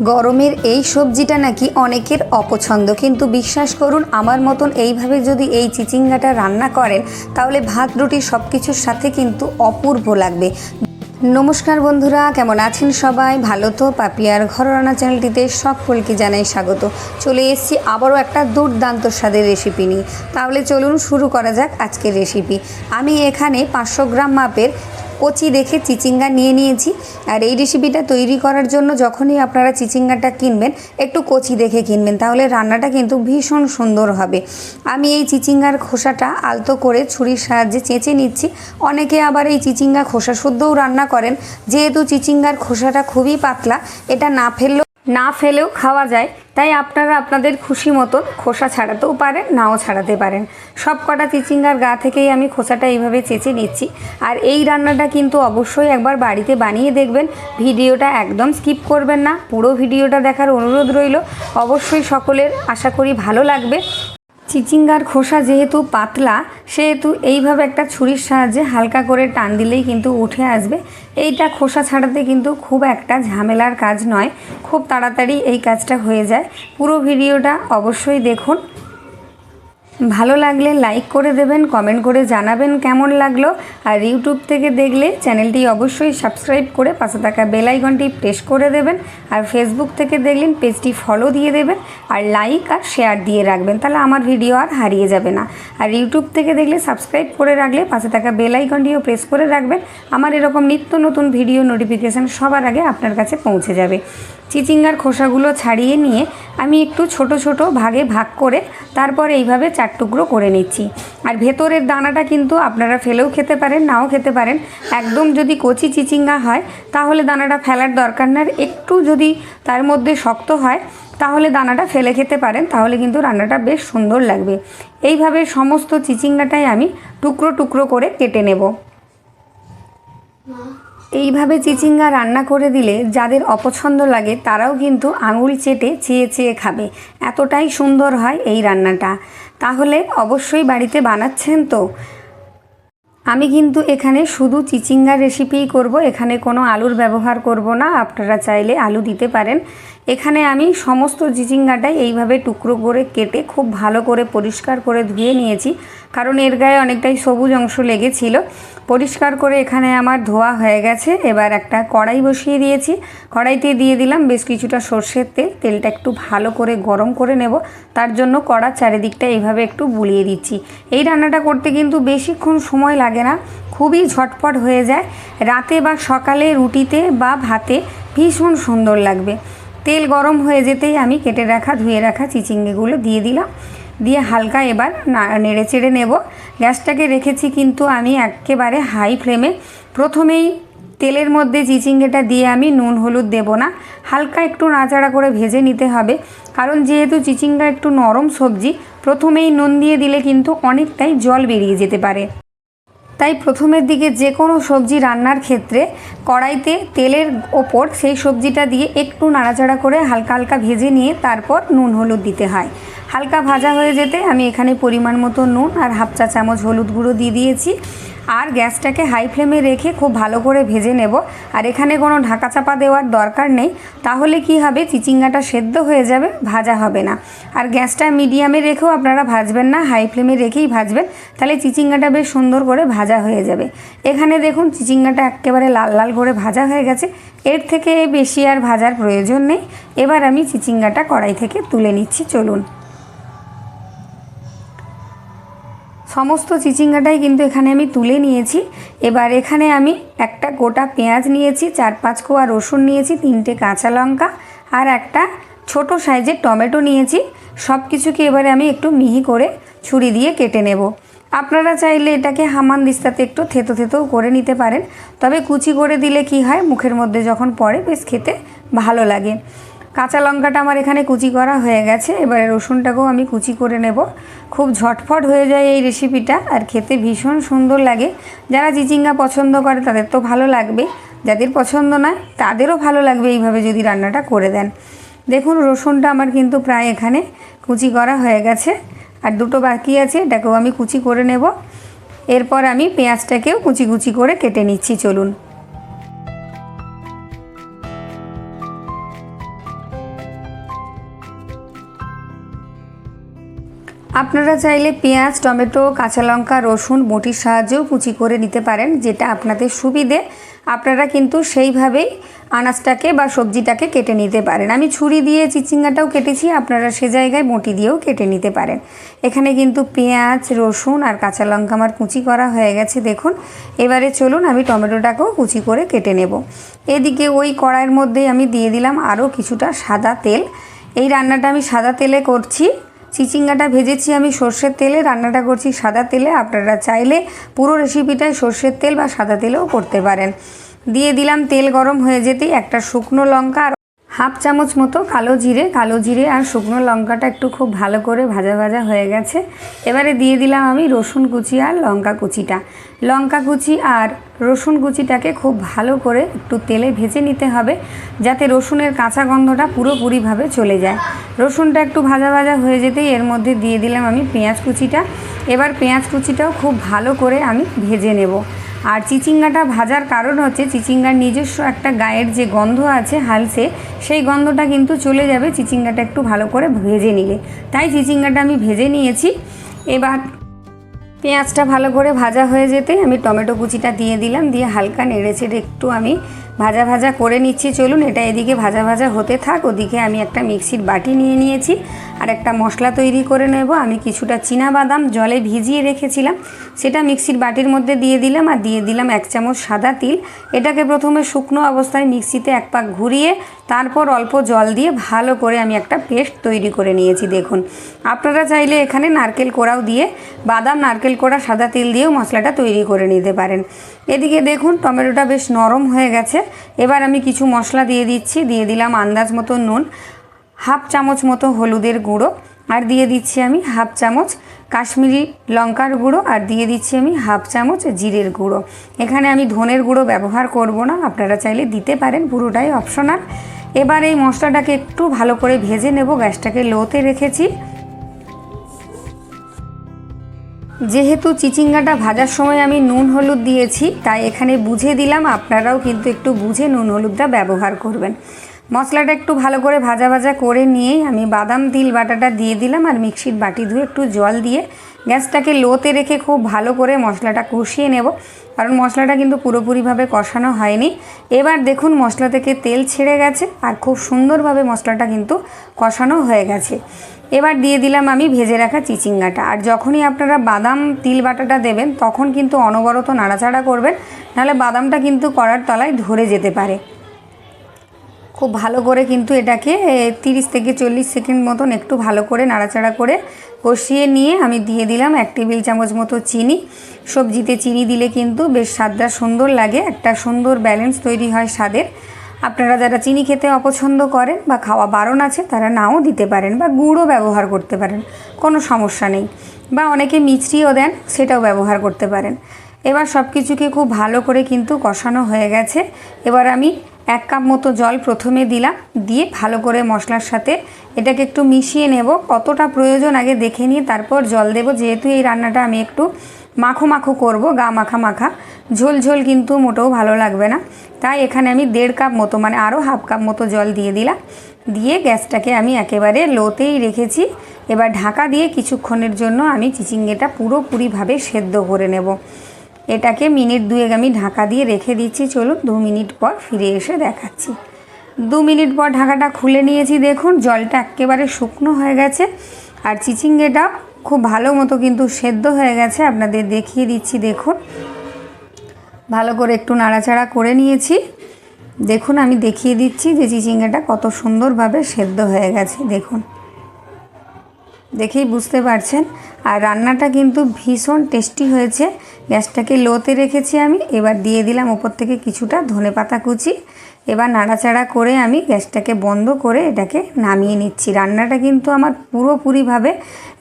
গরমের এই সবজিটা নাকি অনেকের অপছন্দ। কিন্তু বিশ্বাস করুন, আমার মতন এইভাবে যদি এই চিচিঙ্গাটা রান্না করেন, তাহলে ভাত, রুটি সব কিছুর সাথে কিন্তু অপূর্ব লাগবে। নমস্কার বন্ধুরা, কেমন আছেন সবাই? ভালো তো? পাপিয়ার ঘররানা চ্যানেলটিতে সকলকে জানাই স্বাগত। চলে এসেছি আবারও একটা দুর্দান্ত স্বাদের রেসিপি নিয়ে। তাহলে চলুন শুরু করা যাক আজকের রেসিপি আমি এখানে পাঁচশো গ্রাম মাপের কচি দেখে চিচিঙ্গা নিয়ে নিয়েছি। আর এই রেসিপিটা তৈরি করার জন্য যখনই আপনারা চিচিঙ্গাটা কিনবেন, একটু কচি দেখে কিনবেন, তাহলে রান্নাটা কিন্তু ভীষণ সুন্দর হবে। আমি এই চিচিঙ্গার খোসাটা আলতো করে ছুরির সাহায্যে চেঁচে নিচ্ছি। অনেকে আবার এই চিচিঙ্গা খোসা শুদ্ধও রান্না করেন। যেহেতু চিচিঙ্গার খোসাটা খুবই পাতলা, এটা না ফেললেও না ফেলেও খাওয়া যায়, তাই আপনারা আপনাদের খুশি মতন খোসা ছাড়াতেও পারেন, নাও ছাড়াতে পারেন। সব কটা চিচিঙ্গার গা থেকেই আমি খোসাটা এইভাবে চেঁচে নিচ্ছি। আর এই রান্নাটা কিন্তু অবশ্যই একবার বাড়িতে বানিয়ে দেখবেন, ভিডিওটা একদম স্কিপ করবেন না, পুরো ভিডিওটা দেখার অনুরোধ রইল। অবশ্যই সকলের আশা করি ভালো লাগবে। চিচিঙ্গার খোসা যেহেতু পাতলা, সেহেতু এইভাবে একটা ছুরির সাহায্যে হালকা করে টান দিলেই কিন্তু উঠে আসবে। এইটা খোসা ছাড়াতে কিন্তু খুব একটা ঝামেলার কাজ নয়। খুব তাড়াতাড়ি এই কাজটা হয়ে যায়। পুরো ভিডিওটা অবশ্যই দেখুন। ভালো লাগলে লাইক করে দেবেন কমেন্ট করে জানাবেন কেমন লাগল। আর ইউটিউব থেকে দেখলে চ্যানেলটি অবশ্যই সাবস্ক্রাইব করে পাশে থাকা বেল আইকনটি প্রেস করে দেবেন। আর ফেসবুক থেকে দেখলেন পেজটি ফলো দিয়ে দেবেন। আর লাইক আর শেয়ার দিয়ে রাখবেন, তাহলে আমার ভিডিও আর হারিয়ে যাবে না। আর ইউটিউব থেকে দেখলে সাবস্ক্রাইব করে রাখলে পাশে থাকা বেল আইকনটিও প্রেস করে রাখবেন। আমার এরকম নিত্য নতুন ভিডিও নোটিফিকেশান সবার আগে আপনার কাছে পৌঁছে যাবে। চিচিঙ্গার খোসাগুলো ছাড়িয়ে নিয়ে আমি একটু ছোট ছোট ভাগে ভাগ করে তারপর এইভাবে চার টুকরো করে নিচ্ছি। আর ভেতরের দানাটা কিন্তু আপনারা ফেলেও খেতে পারেন, নাও খেতে পারেন। একদম যদি কচি চিচিঙ্গা হয়, তাহলে দানাটা ফেলার দরকার না। একটু যদি তার মধ্যে শক্ত হয়, তাহলে দানাটা ফেলে খেতে পারেন, তাহলে কিন্তু রান্নাটা বেশ সুন্দর লাগবে। এইভাবে সমস্ত চিচিঙ্গাটাই আমি টুকরো টুকরো করে কেটে নেব। এইভাবে চিচিঙ্গা রান্না করে দিলে যাদের অপছন্দ লাগে, তারাও কিন্তু আঙুল চেটে চেয়ে চেয়ে খাবে। এতটাই সুন্দর হয় এই রান্নাটা। তাহলে অবশ্যই বাড়িতে বানাচ্ছেন তো? আমি কিন্তু এখানে শুধু চিচিঙ্গার রেসিপিই করব, এখানে কোনো আলুর ব্যবহার করব না, আপনারা চাইলে আলু দিতে পারেন। এখানে আমি সমস্ত চিচিঙ্গাটাই এইভাবে টুকরো করে কেটে খুব ভালো করে পরিষ্কার করে ধুয়ে নিয়েছি, কারণ এর গায়ে অনেকটাই সবুজ অংশ লেগেছিল। পরিষ্কার করে এখানে আমার ধোয়া হয়ে গেছে। এবার একটা কড়াই বসিয়ে দিয়েছি। কড়াইতে দিয়ে দিলাম বেশ কিছুটা সর্ষের তেল। তেলটা একটু ভালো করে গরম করে নেব। তার জন্য কড়া চারিদিকটা এইভাবে একটু বুলিয়ে দিচ্ছি। এই রান্নাটা করতে কিন্তু বেশিক্ষণ সময় লাগে না। খুবই ঝটপট হয়ে যায়। রাতে বা সকালে রুটিতে বা ভাতে ভীষণ সুন্দর লাগবে। তেল গরম হয়ে যেতেই আমি কেটে রাখা, ধুয়ে রাখা চিচিঙ্গেগুলো দিয়ে দিলাম। দিয়ে হালকা এবার নেড়ে চেড়ে নেব। গ্যাসটাকে রেখেছি কিন্তু আমি একেবারে হাই ফ্লেমে। প্রথমেই তেলের মধ্যে চিচিঙ্গেটা দিয়ে আমি নুন, হলুদ দেব না। হালকা একটু নাচাড়া করে ভেজে নিতে হবে। কারণ যেহেতু চিচিঙ্গা একটু নরম সবজি, প্রথমেই নুন দিয়ে দিলে কিন্তু অনেকটাই জল বেরিয়ে যেতে পারে। তাই প্রথমের দিকে যে কোনো সবজি রান্নার ক্ষেত্রে কড়াইতে তেলের ওপর সেই সবজিটা দিয়ে একটু নাড়াচাড়া করে হালকা হালকা ভেজে নিয়ে তারপর নুন, হলুদ দিতে হয়। হালকা ভাজা হয়ে যেতে আমি এখানে পরিমাণ মতো নুন আর হাফ চা চামচ হলুদ গুঁড়ো দিয়ে দিয়েছি। আর গ্যাসটাকে হাই ফ্লেমে রেখে খুব ভালো করে ভেজে নেব। আর এখানে কোনো ঢাকা চাপা দেওয়ার দরকার নেই। তাহলে কি হবে? চিচিঙ্গাটা সেদ্ধ হয়ে যাবে, ভাজা হবে না। আর গ্যাসটা মিডিয়ামে রেখেও আপনারা ভাজবেন না, হাই ফ্লেমে রেখেই ভাজবেন। তাহলে চিচিঙ্গাটা বেশ সুন্দর করে ভাজা হয়ে যাবে। এখানে দেখুন, চিচিঙ্গাটা একেবারে লাল লাল করে ভাজা হয়ে গেছে। এর থেকে বেশি আর ভাজার প্রয়োজন নেই। এবার আমি চিচিঙ্গাটা কড়াই থেকে তুলে নিচ্ছি, চলুন। সমস্ত চিচিঙ্গাটাই কিন্তু এখানে আমি তুলে নিয়েছি। এবার এখানে আমি একটা গোটা পেঁয়াজ নিয়েছি, চার পাঁচ কোয়া রসুন নিয়েছি, তিনটে কাঁচা লঙ্কা আর একটা ছোট সাইজের টমেটো নিয়েছি। সব কিছুকে এবারে আমি একটু মিহি করে ছুরি দিয়ে কেটে নেব। আপনারা চাইলে এটাকে হামান দিস্তাতে একটু থেতো থেতেও করে নিতে পারেন। তবে কুচি করে দিলে কি হয়, মুখের মধ্যে যখন পড়ে, বেশ খেতে ভালো লাগে। কাঁচা লঙ্কাটা আমার এখানে কুচি করা হয়ে গেছে, এবারে রসুনটাকেও আমি কুচি করে নেব। খুব ঝটফট হয়ে যায় এই রেসিপিটা আর খেতে ভীষণ সুন্দর লাগে। যারা চিচিঙ্গা পছন্দ করে, তাদের তো ভালো লাগবে। যাদের পছন্দ নয় তাদেরও ভালো লাগবে এইভাবে যদি রান্নাটা করে দেন। দেখুন, রসুনটা আমার কিন্তু প্রায় এখানে কুচি করা হয়ে গেছে। আর দুটো বাকি আছে, এটাকেও আমি কুচি করে নেব। এরপর আমি পেঁয়াজটাকেও কুচি কুচি করে কেটে নিচ্ছি, চলুন। আপনারা চাইলে পেঁয়াজ, টমেটো, কাঁচা লঙ্কা, রসুন বটির সাহায্যেও কুচি করে নিতে পারেন, যেটা আপনাদের সুবিধে। আপনারা কিন্তু সেইভাবেই আনাজটাকে বা সবজিটাকে কেটে নিতে পারেন। আমি ছুরি দিয়ে চিচিঙ্গাটাও কেটেছি, আপনারা সে জায়গায় বটি দিয়েও কেটে নিতে পারেন। এখানে কিন্তু পেঁয়াজ, রসুন আর কাঁচা লঙ্কা আমার কুচি করা হয়ে গেছে, দেখুন। এবারে চলুন, আমি টমেটোটাকেও কুচি করে কেটে নেব। এদিকে ওই কড়াইয়ের মধ্যেই আমি দিয়ে দিলাম আরও কিছুটা সাদা তেল। এই রান্নাটা আমি সাদা তেলে করছি। চিচিঙ্গাটা ভেজেছি আমি সর্ষের তেলে, রান্নাটা করছি সাদা তেলে। আপনারা চাইলে পুরো রেসিপিটাই সর্ষের তেল বা সাদা তেলেও করতে পারেন। দিয়ে দিলাম তেল গরম হয়ে যেতেই একটা শুকনো লঙ্কা আর হাফ চামচ মতো কালো জিরে কালো জিরে আর শুকনো লঙ্কাটা একটু খুব ভালো করে ভাজা ভাজা হয়ে গেছে। এবারে দিয়ে দিলাম আমি রসুন কুচি আর লঙ্কা কুচিটা। লঙ্কা কুচি আর রসুন কুচিটাকে খুব ভালো করে একটু তেলে ভেজে নিতে হবে, যাতে রসুনের কাঁচা গন্ধটা পুরোপুরিভাবে চলে যায়। রসুনটা একটু ভাজা ভাজা হয়ে যেতেই এর মধ্যে দিয়ে দিলাম আমি পেঁয়াজ কুচিটা। এবার পেঁয়াজ কুচিটাও খুব ভালো করে আমি ভেজে নেব। আর চিচিঙ্গাটা ভাজার কারণ হচ্ছে চিচিঙ্গার নিজস্ব একটা গায়ের যে গন্ধ আছে হালসে, সেই গন্ধটা কিন্তু চলে যাবে চিচিঙ্গাটা একটু ভালো করে ভেজে নিলে। তাই চিচিঙ্গাটা আমি ভেজে নিয়েছি। এবার পেঁয়াজটা ভালো করে ভাজা হয়ে যেতে আমি টমেটো কুচিটা দিয়ে দিলাম, দিয়ে হালকা নেড়ে চেড়ে একটু আমি ভাজা ভাজা করে নিচ্ছি। চলুন এটা এদিকে ভাজা ভাজা হতে থাক, ওদিকে আমি একটা মিক্সির বাটি নিয়ে নিয়েছি। আর একটা মশলা তৈরি করে নেব। আমি কিছুটা বাদাম জলে ভিজিয়ে রেখেছিলাম। সেটা মিক্সির বাটির মধ্যে দিয়ে দিলাম আর দিয়ে দিলাম এক চামচ সাদা তিল। এটাকে প্রথমে শুকনো অবস্থায় মিক্সিতে এক পাক ঘুরিয়ে, তারপর অল্প জল দিয়ে ভালো করে আমি একটা পেস্ট তৈরি করে নিয়েছি, দেখুন। আপনারা চাইলে এখানে নারকেল কোড়াও দিয়ে, বাদাম, নারকেল কোড়া, সাদা তিল দিয়েও মশলাটা তৈরি করে নিতে পারেন। এদিকে দেখুন, টমেটোটা বেশ নরম হয়ে গেছে। এবার আমি কিছু মশলা দিয়ে দিচ্ছি। দিয়ে দিলাম আন্দাজ মতো নুন। হাফ চামচ মতো হলুদের গুঁড়ো, আর দিয়ে দিচ্ছি আমি হাফ চামচ কাশ্মীরি লঙ্কার গুঁড়ো, আর দিয়ে দিচ্ছি আমি হাফ চামচ জিরের গুঁড়ো। এখানে আমি ধনের গুঁড়ো ব্যবহার করব না, আপনারা চাইলে দিতে পারেন, পুরোটাই অপশনাল। এবার এই মশলাটাকে একটু ভালো করে ভেজে নেব, গ্যাসটাকে লোতে রেখেছি। যেহেতু চিচিঙ্গাটা ভাজার সময় আমি নুন হলুদ দিয়েছি, তাই এখানে বুঝে দিলাম, আপনারাও কিন্তু একটু বুঝে নুন হলুদটা ব্যবহার করবেন। মশলাটা একটু ভালো করে ভাজা ভাজা করে নিয়েই আমি বাদাম, তিল বাটাটা দিয়ে দিলাম আর মিক্সির বাটি ধুয়ে একটু জল দিয়ে গ্যাসটাকে লোতে রেখে খুব ভালো করে মশলাটা কষিয়ে নেব। কারণ মশলাটা কিন্তু পুরোপুরিভাবে কষানো হয়নি। এবার দেখুন মশলা থেকে তেল ছেড়ে গেছে আর খুব সুন্দরভাবে মশলাটা কিন্তু কষানো হয়ে গেছে। এবার দিয়ে দিলাম আমি ভেজে রাখা চিচিঙ্গাটা। আর যখনই আপনারা বাদাম, তিল বাটাটা দেবেন, তখন কিন্তু অনবরত নাড়াচাড়া করবেন। নাহলে বাদামটা কিন্তু কড়ার তলায় ধরে যেতে পারে। খুব ভালো করে কিন্তু এটাকে তিরিশ থেকে চল্লিশ সেকেন্ড মতন একটু ভালো করে নাড়াচাড়া করে কষিয়ে নিয়ে আমি দিয়ে দিলাম এক টেবিল চামচ মতো চিনি। সবজিতে চিনি দিলে কিন্তু বেশ স্বাদটা সুন্দর লাগে, একটা সুন্দর ব্যালেন্স তৈরি হয় স্বাদের। আপনারা যারা চিনি খেতে অপছন্দ করেন বা খাওয়া বারণ আছে, তারা নাও দিতে পারেন বা গুঁড়ও ব্যবহার করতে পারেন, কোনো সমস্যা নেই। বা অনেকে মিছরিও দেন, সেটাও ব্যবহার করতে পারেন। এবার সব কিছুকে খুব ভালো করে কিন্তু কষানো হয়ে গেছে। এবার আমি এক কাপ মতো জল প্রথমে দিলাম, দিয়ে ভালো করে মশলার সাথে এটাকে একটু মিশিয়ে নেব। কতটা প্রয়োজন আগে দেখে নিয়ে তারপর জল দেব। যেহেতু এই রান্নাটা আমি একটু মাখো মাখো করব, গা মাখা মাখা, ঝোল ঝোল কিন্তু মোটেও ভালো লাগবে না। তাই এখানে আমি দেড় কাপ মতো মানে আরও হাফ কাপ মতো জল দিয়ে দিলাম। দিয়ে গ্যাসটাকে আমি একেবারে লোতেই রেখেছি। এবার ঢাকা দিয়ে কিছুক্ষণের জন্য আমি চিচিঙ্গেটা পুরোপুরিভাবে সেদ্ধ করে নেব। এটাকে মিনিট দুয়েক আমি ঢাকা দিয়ে রেখে দিচ্ছি, চলুন দু মিনিট পর ফিরে এসে দেখাচ্ছি। দু মিনিট পর ঢাকাটা খুলে নিয়েছি, দেখুন জলটা একেবারে শুকনো হয়ে গেছে, আর চিচিঙ্গেটা খুব ভালো মতো কিন্তু সেদ্ধ হয়ে গেছে, আপনাদের দেখিয়ে দিচ্ছি, দেখুন। ভালো করে একটু নাড়াচাড়া করে নিয়েছি। দেখুন, আমি দেখিয়ে দিচ্ছি যে চিচিঙ্গাটা কত সুন্দরভাবে সেদ্ধ হয়ে গেছে, দেখুন। দেখেই বুঝতে পারছেন, আর রান্নাটা কিন্তু ভীষণ টেস্টি হয়েছে গ্যাসটাকে লোতে রেখেছি আমি, এবার দিয়ে দিলাম ওপর থেকে কিছুটা ধনে পাতা কুচি। এবার নাড়াচাড়া করে আমি গ্যাসটাকে বন্ধ করে এটাকে নামিয়ে নিচ্ছি। রান্নাটা কিন্তু আমার পুরোপুরিভাবে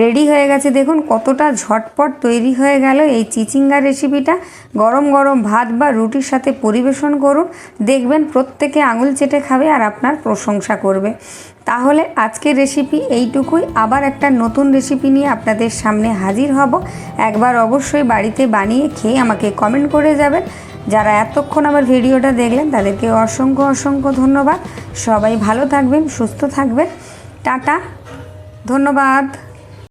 রেডি হয়ে গেছে। দেখুন কতটা ঝটপট তৈরি হয়ে গেল এই চিচিঙ্গা রেসিপিটা। গরম গরম ভাত বা রুটির সাথে পরিবেশন করুন, দেখবেন প্রত্যেকে আঙুল চেটে খাবে আর আপনার প্রশংসা করবে। তাহলে আজকের রেসিপি এইটুকুই। আবার একটা নতুন রেসিপি নিয়ে আপনাদের সামনে হাজির হব। একবার অবশ্যই বাড়িতে বানিয়ে খেয়ে আমাকে কমেন্ট করে যাবেন। যারা এতক্ষণ আমার ভিডিওটা দেখলেন, তাদেরকে অসংখ্য অসংখ্য ধন্যবাদ। সবাই ভালো থাকবেন, সুস্থ থাকবেন। টাটা, ধন্যবাদ।